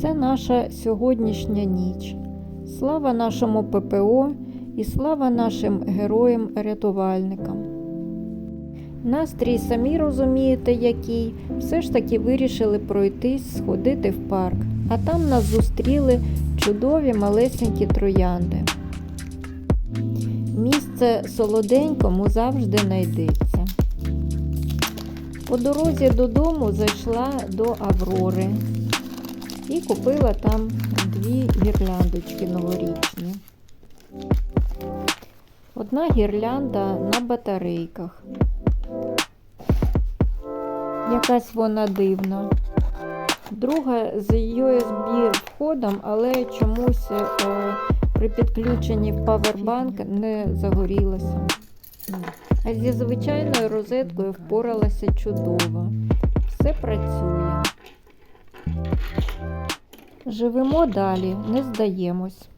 Це наша сьогоднішня ніч. Слава нашому ППО і слава нашим героям-рятувальникам. Настрій самі розумієте, який. Все ж таки вирішили пройтись, сходити в парк, а там нас зустріли чудові малесенькі троянди. Місце солоденькому завжди знайдеться. По дорозі додому зайшла до Аврори і купила там дві гірляндочки новорічні. Одна гірлянда на батарейках. Якась вона дивна. Друга з USB входом, але чомусь е, при підключенні в павербанк не загорілася. А зі звичайною розеткою впоралася чудово. Все працює. Живемо далі, не здаємось.